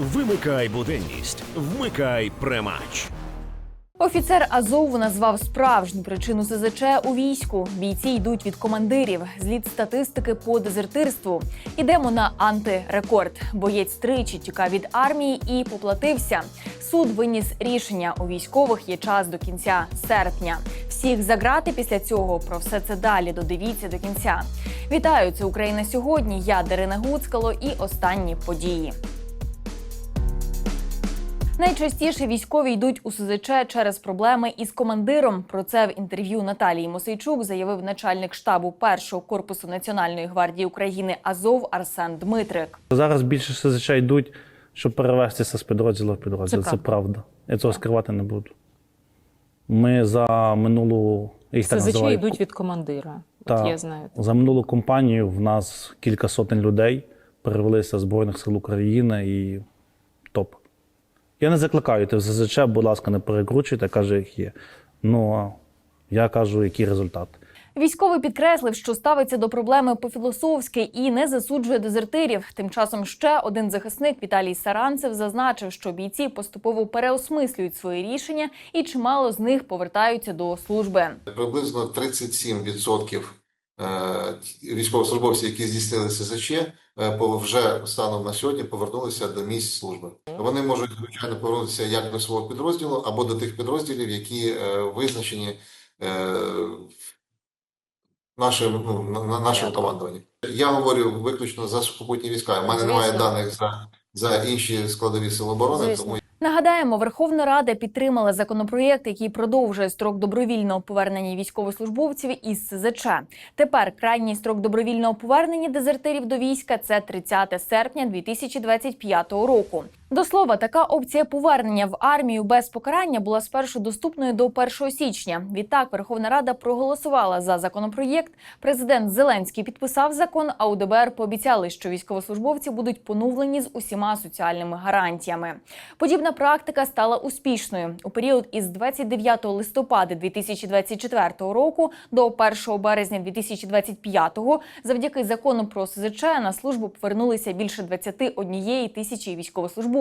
Вимикай буденність, вмикай премач. Офіцер Азову назвав справжню причину СЗЧ у війську. Бійці йдуть від командирів. Зліт статистики по дезертирству. Ідемо на антирекорд. Боєць тричі тікав від армії і поплатився. Суд виніс рішення. У військових є час до кінця серпня. Всіх заграти після цього. Про все це далі. Додивіться до кінця. Вітаю! Це Україна сьогодні. Я Дарина Гуцкало і останні події. Найчастіше військові йдуть у СЗЧ через проблеми із командиром. Про це в інтерв'ю Наталії Мосейчук заявив начальник штабу першого корпусу Національної гвардії України Азов Арсен Дмитрик. Зараз більше СЗЧ йдуть, щоб перевестися з підрозділу в підрозділ. Це Це, правда. Я цього скривати не буду. Ми за минулу їх так називають, йдуть від командира. Та, От я знаю. За минулу кампанію в нас кілька сотень людей перевелися з Збройних сил України і. Я не закликаю йти в СЗЧ, будь ласка, не перекручуйте, каже, як є. Ну, а я кажу, який результат. Військовий підкреслив, що ставиться до проблеми по-філософськи і не засуджує дезертирів. Тим часом ще один захисник Віталій Саранцев зазначив, що бійці поступово переосмислюють свої рішення, і чимало з них повертаються до служби. Приблизно 37% е, військовослужбовців, які здійснили СЗЧ, е, вже станом на сьогодні повернулися до місць служби. Вони можуть звичайно повернутися як до свого підрозділу або до тих підрозділів, які е, визначені нашим ну, на- на нашим командуванням. Я говорю виключно за сухопутні війська. У мене немає даних за, за інші складові сил оборони, тому Нагадаємо, Верховна Рада підтримала законопроєкт, який продовжує строк добровільного повернення військовослужбовців із СЗЧ. Тепер крайній строк добровільного повернення дезертирів до війська це 30 серпня 2025 року. До слова, така опція повернення в армію без покарання була спершу доступною до 1 січня. Відтак Верховна Рада проголосувала за законопроєкт. Президент Зеленський підписав закон. А у ДБР пообіцяли, що військовослужбовці будуть поновлені з усіма соціальними гарантіями. Подібна практика стала успішною у період із 29 листопада 2024 року до 1 березня 2025 завдяки закону про СЗЧ на службу повернулися більше 21 тисячі військовослужбовців.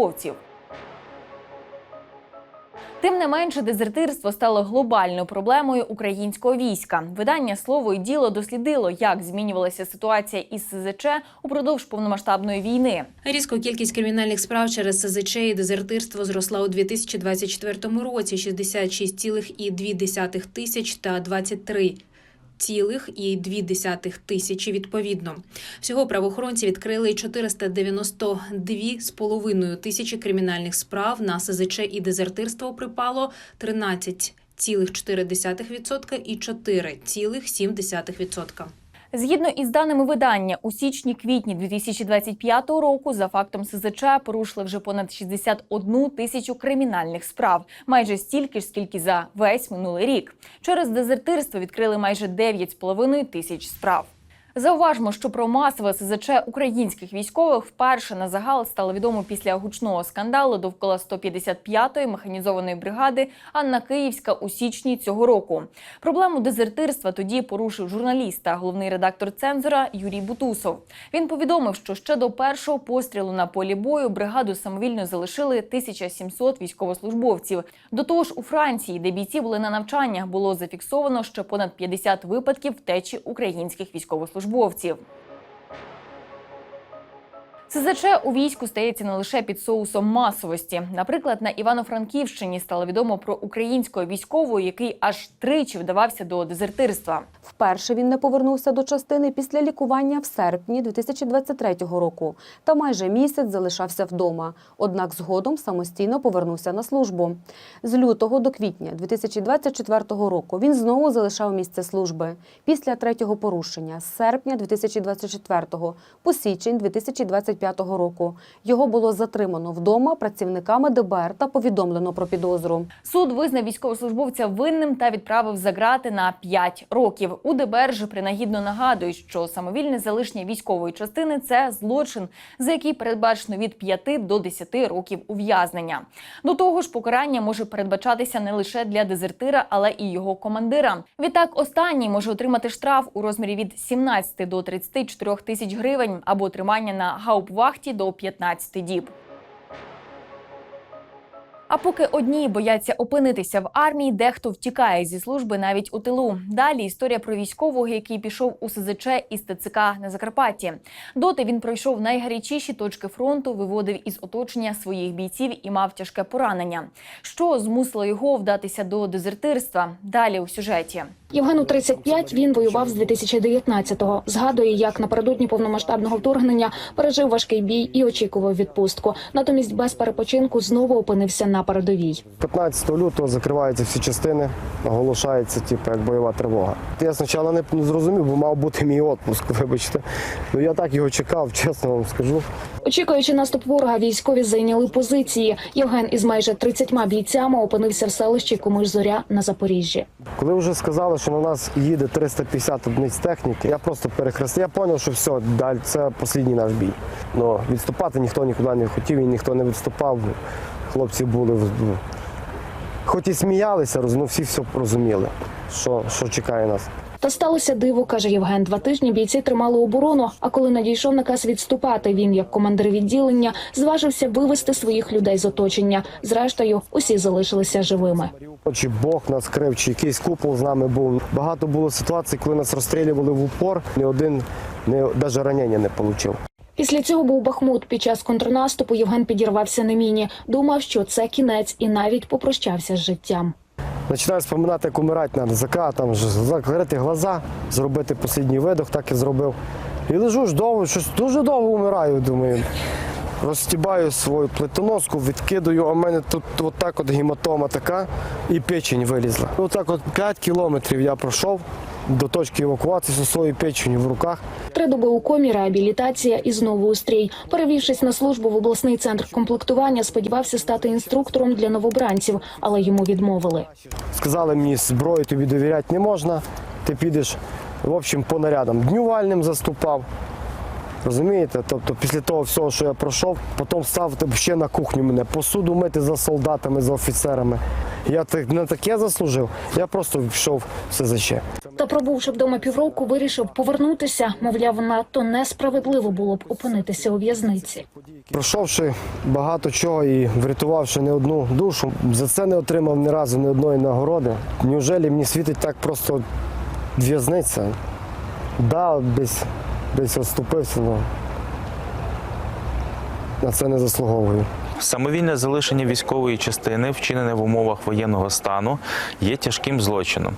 Тим не менше, дезертирство стало глобальною проблемою українського війська. Видання слово і діло дослідило, як змінювалася ситуація із СЗЧ упродовж повномасштабної війни. Різко кількість кримінальних справ через СЗЧ і дезертирство зросла у 2024 році 66,2 тисяч та 23 цілих і 2 тисячі відповідно. Всього правоохоронці відкрили 492 з половиною тисячі кримінальних справ на СЗЧ і дезертирство припало 13,4% і 4,7%. Згідно із даними видання, у січні-квітні 2025 року за фактом СЗЧ порушили вже понад 61 тисячу кримінальних справ, майже стільки ж, скільки за весь минулий рік. Через дезертирство відкрили майже 9,5 тисяч справ. Зауважмо, що про масове СЗЧ українських військових вперше на загал стало відомо після гучного скандалу довкола 155-ї механізованої бригади Анна Київська у січні цього року. Проблему дезертирства тоді порушив журналіст та головний редактор цензора Юрій Бутусов. Він повідомив, що ще до першого пострілу на полі бою бригаду самовільно залишили 1700 військовослужбовців. До того ж, у Франції, де бійці були на навчаннях, було зафіксовано ще понад 50 випадків втечі українських військовослужбовців військовослужбовців. СЗЧ у війську стається не лише під соусом масовості. Наприклад, на Івано-Франківщині стало відомо про українського військового, який аж тричі вдавався до дезертирства. Вперше він не повернувся до частини після лікування в серпні 2023 року та майже місяць залишався вдома. Однак згодом самостійно повернувся на службу. З лютого до квітня 2024 року він знову залишав місце служби. Після третього порушення з серпня 2024 по січень 2025 року його було затримано вдома працівниками ДБР та повідомлено про підозру. Суд визнав військовослужбовця винним та відправив за грати на 5 років. У ДБР же принагідно нагадують, що самовільне залишення військової частини це злочин, за який передбачено від 5 до 10 років ув'язнення. До того ж, покарання може передбачатися не лише для дезертира, але і його командира. Відтак, останній може отримати штраф у розмірі від 17 до 34 тисяч гривень або тримання на гаупвахті до 15 діб. А поки одні бояться опинитися в армії, дехто втікає зі служби навіть у тилу. Далі історія про військового, який пішов у СЗЧ із ТЦК на Закарпатті. Доти він пройшов найгарячіші точки фронту, виводив із оточення своїх бійців і мав тяжке поранення. Що змусило його вдатися до дезертирства? Далі у сюжеті. Євгену 35, він воював з 2019-го. Згадує, як напередодні повномасштабного вторгнення пережив важкий бій і очікував відпустку. Натомість без перепочинку знову опинився на передовій. 15 лютого закриваються всі частини, оголошається типу, як бойова тривога. Я спочатку не зрозумів, бо мав бути мій відпуск, вибачте. Ну я так його чекав, чесно вам скажу. Очікуючи наступ ворога, військові зайняли позиції. Євген із майже 30 бійцями опинився в селищі Комиш-Зоря на Запоріжжі. Коли вже сказали, що на нас їде 350 одиниць техніки, я просто перехрестив. Я зрозумів, що все, далі це останній наш бій. Ну, відступати ніхто нікуди не хотів і ніхто не відступав. Хлопці були ну, хоч і сміялися, роз- ну всі все розуміли, що, що чекає нас. Та сталося диво, каже Євген. Два тижні бійці тримали оборону. А коли надійшов наказ відступати, він, як командир відділення, зважився вивести своїх людей з оточення. Зрештою, усі залишилися живими. Чи Бог нас крив, чи якийсь купол з нами був. Багато було ситуацій, коли нас розстрілювали в упор. Ні один не навіть ранення не отримав. Після цього був Бахмут. Під час контрнаступу Євген підірвався на міні. Думав, що це кінець, і навіть попрощався з життям. Починаю споминати, як умирати треба. Зака, там ж закрити глаза, зробити останній видох, так і зробив. І лежу ж довго, щось дуже довго умираю, думаю. Розстібаю свою плитоноску, відкидаю, а в мене тут отак от гематома така і печень вилізла. Отак от 5 кілометрів я пройшов до точки евакуації зі своєю печенью в руках. Три доби у комі, реабілітація і знову у стрій. Перевівшись на службу в обласний центр комплектування, сподівався стати інструктором для новобранців, але йому відмовили. Сказали мені, зброю тобі довіряти не можна, ти підеш, в общем, по нарядам. Днювальним заступав. Розумієте? Тобто після того всього, що я пройшов, потім став ще на кухню мене, посуду мити за солдатами, за офіцерами. Я так- не таке заслужив, я просто пішов в СЗЧ. Та пробувши вдома півроку, вирішив повернутися. Мовляв, надто несправедливо було б опинитися у в'язниці. Пройшовши багато чого і врятувавши не одну душу, за це не отримав ні разу ні одної нагороди. Неужели мені світить так просто в'язниця? Да, десь, десь відступився, але на це не заслуговую. Самовільне залишення військової частини, вчинене в умовах воєнного стану, є тяжким злочином,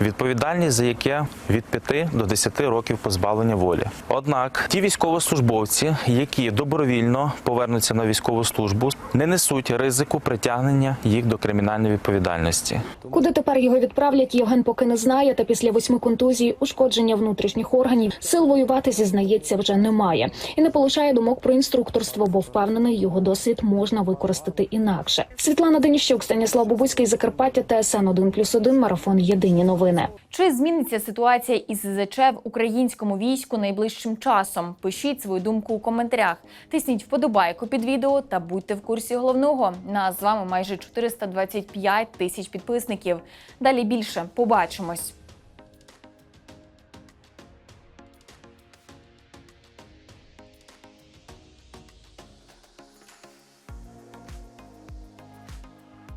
відповідальність за яке від 5 до 10 років позбавлення волі. Однак ті військовослужбовці, які добровільно повернуться на військову службу, не несуть ризику притягнення їх до кримінальної відповідальності. Куди тепер його відправлять, Євген поки не знає. Та після восьми контузій, ушкодження внутрішніх органів, сил воювати зізнається вже немає і не полишає думок про інструкторство, бо впевнений, його досвід можна використати інакше. Світлана Деніщук, Станіслав Бубуцький, Закарпаття, ТСН 1+,1, Марафон. Єдині новини. Чи зміниться ситуація із СЗЧ в українському війську найближчим часом? Пишіть свою думку у коментарях. Тисніть вподобайку під відео та будьте в курсі головного. Нас з вами майже 425 тисяч підписників. Далі більше побачимось.